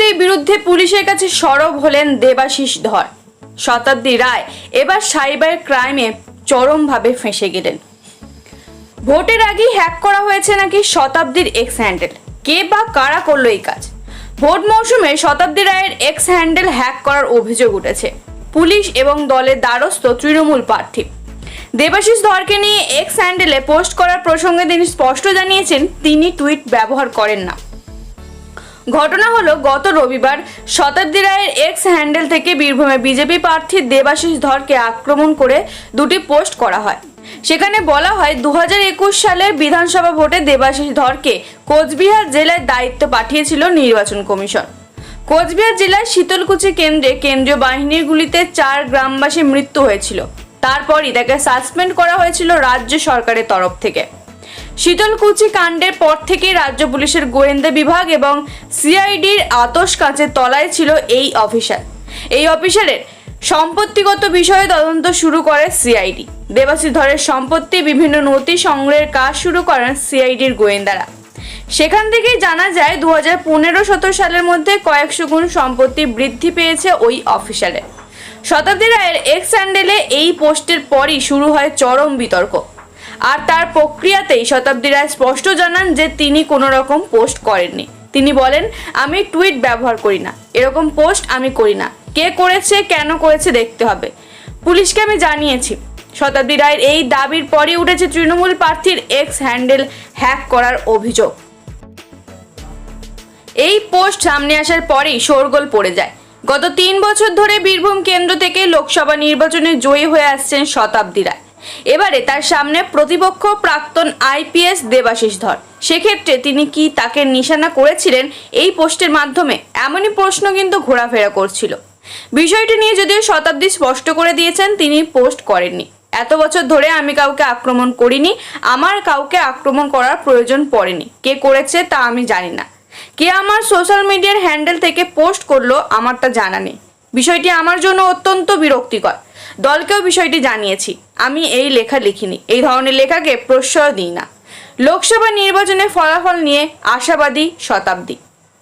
শতাব্দীর বিরুদ্ধে পুলিশের কাছে সরব হলেন দেবাশিস ধর। শতাব্দী রায় এবার সাইবার ক্রাইমে চরমভাবে ফেঁসে গেলেন। ভোটের আগেই হ্যাক করা হয়েছে নাকি শতাব্দীর এক্স হ্যান্ডেল? কে বা কারা করল এই কাজ? ভোট মৌসুমে শতাব্দী রায়ের এক্স হ্যান্ডেল হ্যাক করার অভিযোগ উঠেছে। পুলিশ এবং দলের দ্বারস্থ তৃণমূল প্রার্থী। দেবাশিস ধরকে নিয়ে এক্স হ্যান্ডেলে পোস্ট করার প্রসঙ্গে তিনি স্পষ্ট জানিয়েছেন, তিনি টুইট ব্যবহার করেন না। ঘটনা হলো গত রবিবার। শতাব্দী রায়ের এক্স হ্যান্ডেল থেকে বীরভূমে বিজেপি প্রার্থী দেবাশিস ধরকে আক্রমণ করে দুটি পোস্ট করা হয়। সেখানে বলা হয় দু হাজার একুশ সালের বিধানসভা ভোটে দেবাশিস ধরকে কোচবিহার জেলায় দায়িত্ব পাঠিয়েছিল নির্বাচন কমিশন। কোচবিহার জেলার শীতলকুচি কেন্দ্রে কেন্দ্রীয় বাহিনীর গুলিতে চার গ্রামবাসী মৃত্যু হয়েছিল। তারপরই তাকে সাসপেন্ড করা হয়েছিল রাজ্য সরকারের তরফ থেকে। শীতলকুচি কাণ্ডের পর থেকে রাজ্য পুলিশের গোয়েন্দা বিভাগ এবং সিআইডির আতস কাঁচের তলায় ছিল এই অফিসার। এই অফিসারের সম্পত্তিগত বিষয়ে তদন্ত শুরু করে সিআইডি। দেবাশিস ধরের সম্পত্তি, বিভিন্ন নথি সংগ্রহের কাজ শুরু করেন সিআইডির গোয়েন্দারা। সেখান থেকেই জানা যায় দু হাজার পনেরো সতেরো সালের মধ্যে কয়েকশো গুণ সম্পত্তি বৃদ্ধি পেয়েছে ওই অফিসারের। শতাব্দী রায়ের এক্স হ্যান্ডেলে এই পোস্টের পরই শুরু হয় চরম বিতর্ক। আর তার প্রক্রিয়াতেই শতাব্দী রায় স্পষ্ট জানান যে তিনি কোনো রকম পোস্ট করেননি। তিনি বলেন, আমি টুইট ব্যবহার করি না। এরকম পোস্ট আমি করি না। কে করেছে, কেন করেছে দেখতে হবে। পুলিশকে আমি জানিয়েছি। শতাব্দী রায়ের এই দাবির পরই উঠেছে তৃণমূল প্রার্থীর এক্স হ্যান্ডেল হ্যাক করার অভিযোগ। এই পোস্ট সামনে আসার পরেই শোরগোল পড়ে যায়। গত তিন বছর ধরে বীরভূম কেন্দ্র থেকে লোকসভা নির্বাচনে জয়ী হয়ে আসছেন শতাব্দী রায়। এবারে তার সামনে প্রতিপক্ষ প্রাক্তন আইপিএস দেবাশিস ধর। সেক্ষেত্রে তিনি কি তাকে নিশানা করেছিলেন এই পোস্টের মাধ্যমে? এমনই প্রশ্ন কিন্তু ঘোরাফেরা করছিল। বিষয়টি নিয়ে যদিও শতাব্দী স্পষ্ট করে দিয়েছেন, তিনি পোস্ট করেননি। এত বছর ধরে আমি কাউকে আক্রমণ করিনি, আমার কাউকে আক্রমণ করার প্রয়োজন পড়েনি। কে করেছে তা আমি জানি না। কে আমার সোশ্যাল মিডিয়ার হ্যান্ডেল থেকে পোস্ট করল আমার তা জানা নেই। বিষয়টি আমার জন্য অত্যন্ত বিরক্তিকর। দলকেও বিষয়টি জানিয়েছি। আমি এই লেখা লিখিনি। এই ধরনের লেখাকে প্রশ্রয় দিই না। লোকসভা নির্বাচনের ফলাফল নিয়ে আশাবাদী শতাব্দী।